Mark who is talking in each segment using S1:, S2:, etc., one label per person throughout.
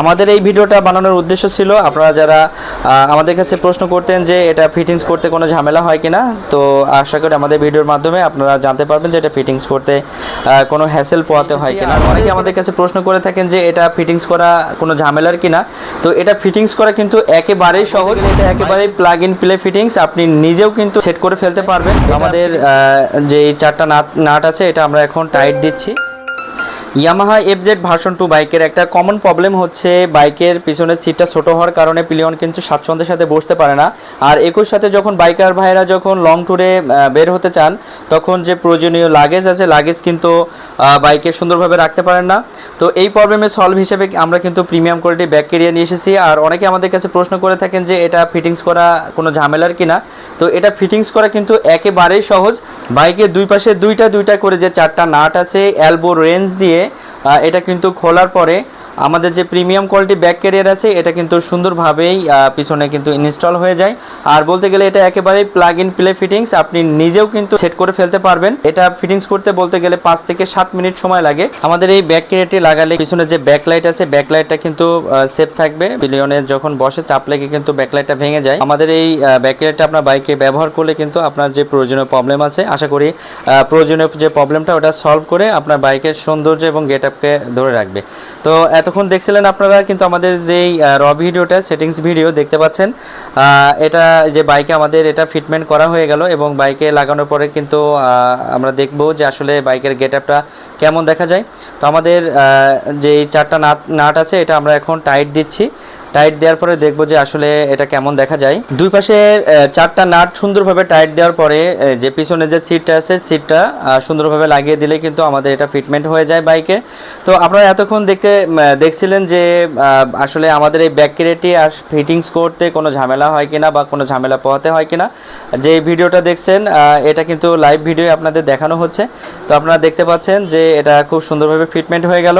S1: আমাদের এই ভিডিওটা বানানোর উদ্দেশ্য ছিল আপনারা যারা আমাদের কাছে প্রশ্ন করতেন যে এটা ফিটিংস করতে কোনো ঝামেলা হয় কিনা তো আশা করি আমাদের ভিডিওর মাধ্যমে আপনারা জানতে পারবেন যে এটা ফিটিংস করতে কোনো হ্যাসেল পোয়াতে হয় কিনা। অনেকে আমাদের কাছে প্রশ্ন করে থাকেন যে এটা ফিটিংস করা কোনো ঝামেলার কিনা। তো এটা ফিটিংস করা কিন্তু একেবারেই সহজ এটা একেবারেই প্লাগ ইন প্লে ফিটিংস আপনি নিজেও কিন্তু সেট করে ফেলতে পারবেন। আমাদের আহ, যে চারটা নাট নাট আছে এটা আমরা এখন টাইট দিচ্ছি। ইয়ামাহা এফজেড ভার্সন টু বাইকের একটা কমন প্রবলেম হচ্ছে বাইকের পিছনের সিটটা ছোট হওয়ার কারণে পিলিয়ন কিন্তু স্বাচ্ছন্দ্যের সাথে বসতে পারে না। আর একই সাথে যখন বাইকার ভাইরা যখন লং ট্যুরে বের হতে চান, তখন যে প্রয়োজনীয় লাগেজ আছে লাগেজ কিন্তু বাইকে সুন্দরভাবে রাখতে পারেন না। তো এই প্রবলেমের সলভ হিসেবে আমরা কিন্তু প্রিমিয়াম কোয়ালিটি ব্যাগ কেরিয়ার নিয়ে এসেছি। আর অনেকে আমাদের কাছে প্রশ্ন করে থাকেন যে এটা ফিটিংস করা কোনো ঝামেলার কিনা? তো এটা ফিটিংস করা কিন্তু একেবারেই সহজ। বাইকের দুই পাশে দুইটা দুইটা করে যে চারটা নাট আছে এলবো রেঞ্জ দিয়ে এটা কিন্তু খোলার পরে আমাদের যে প্রিমিয়াম কোয়ালিটি ব্যাক ক্যারিয়ার আছে, এটা কিন্তু সুন্দরভাবেই পিছনে কিন্তু ইনস্টল হয়ে যায়। আর বলতে গেলে এটা একেবারেই প্লাগ ইন প্লে ফিটিংস আপনি নিজেও কিন্তু সেট করে ফেলতে পারবেন। এটা ফিটিংস করতে বলতে গেলে পাঁচ থেকে সাত মিনিট সময় লাগে। আমাদের এই ব্যাক ক্যারিয়ারটি লাগালে পিছনে যে ব্যাক লাইট আছে ব্যাক লাইটটা কিন্তু সেফ থাকবে। পিলিয়নে যখন বসে, চাপ লেগে কিন্তু ব্যাক লাইটটা ভেঙে যায়। আমাদের এই ব্যাক ক্যারিয়ারটা আপনার বাইকে ব্যবহার করলে কিন্তু আপনার যে প্রয়োজনীয় প্রবলেম আছে, আশা করি প্রয়োজনীয় যে প্রবলেমটা ওটা সলভ করে আপনার বাইকের সৌন্দর্য এবং গেট আপকে ধরে রাখবে। তো এতক্ষণ দেখছিলেন আপনারা কিন্তু আমাদের যেই র ভিডিওটা সেটিংস ভিডিও দেখতে পাচ্ছেন। এটা যে বাইকে আমাদের এটা ফিটমেন্ট করা হয়ে গেল এবং বাইকে লাগানোর পরে কিন্তু আমরা দেখব যে আসলে বাইকের গেট আপটা কেমন দেখা যায়। তো আমাদের যে চারটা নাট নাট আছে, এটা আমরা এখন টাইট দিচ্ছি। টাইট দেওয়ার পরে দেখব যে আসলে এটা কেমন দেখা যায়। দুই পাশে চারটা নাট সুন্দরভাবে টাইট দেওয়ার পরে যে পিছনে যে সিটটা আছে সিটটা সুন্দরভাবে লাগিয়ে দিলে কিন্তু আমাদের এটা ফিটমেন্ট হয়ে যায় বাইকে তো আপনারা এতক্ষণ দেখতে দেখছিলেন যে আসলে আমাদের এই ব্যাক কেরেটি আর ফিটিংস করতে কোনো ঝামেলা হয় কিনা বা কোনো ঝামেলা পোহাতে হয় কিনা যে ভিডিওটা দেখছেন এটা কিন্তু লাইভ ভিডিও আপনাদের দেখানো হচ্ছে। তো আপনারা দেখতে পাচ্ছেন যে এটা খুব সুন্দরভাবে ফিটমেন্ট হয়ে গেল।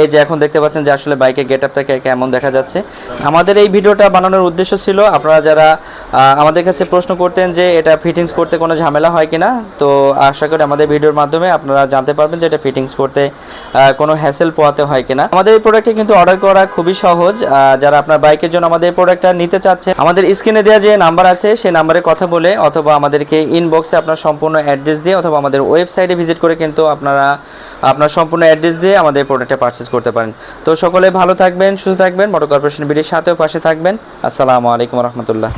S1: এই যে এখন দেখতে পাচ্ছেন যে আসলে বাইকের গেট আপটা কেমন দেখা যাচ্ছে। আমাদের এই ভিডিওটা বানানোর উদ্দেশ্য ছিল, আপনারা যারা আমাদের কাছে প্রশ্ন করতেন যে এটা ফিটিংস করতে কোনো ঝামেলা হয় কিনা, তো আশা করি আমাদের ভিডিওর মাধ্যমে আপনারা জানতে পারবেন যে এটা ফিটিংস করতে কোনো হ্যাসেল পোয়াতে হয় কিনা। আমাদের এই প্রোডাক্টটি কিন্তু অর্ডার করা খুবই সহজ যারা আপনার বাইকের জন্য আমাদের এই প্রোডাক্টটা নিতে চাচ্ছে আমাদের স্ক্রিনে দেওয়া যে নাম্বার আছে সেই নাম্বারে কথা বলে অথবা আমাদেরকে ইনবক্সে আপনার সম্পূর্ণ অ্যাড্রেস দিয়ে অথবা আমাদের ওয়েবসাইটে ভিজিট করে কিন্তু আপনারা, আপনার সম্পূর্ণ অ্যাড্রেস দিয়ে আমাদের প্রোডাক্টটা পারচেস করতে পারেন। তো সকলে ভালো থাকবেন, সুস্থ থাকবেন, মোটর কর্পোরেশন বিডির সাথেও পাশে থাকবেন। আসসালামু আলাইকুম রহমতুল্লাহ।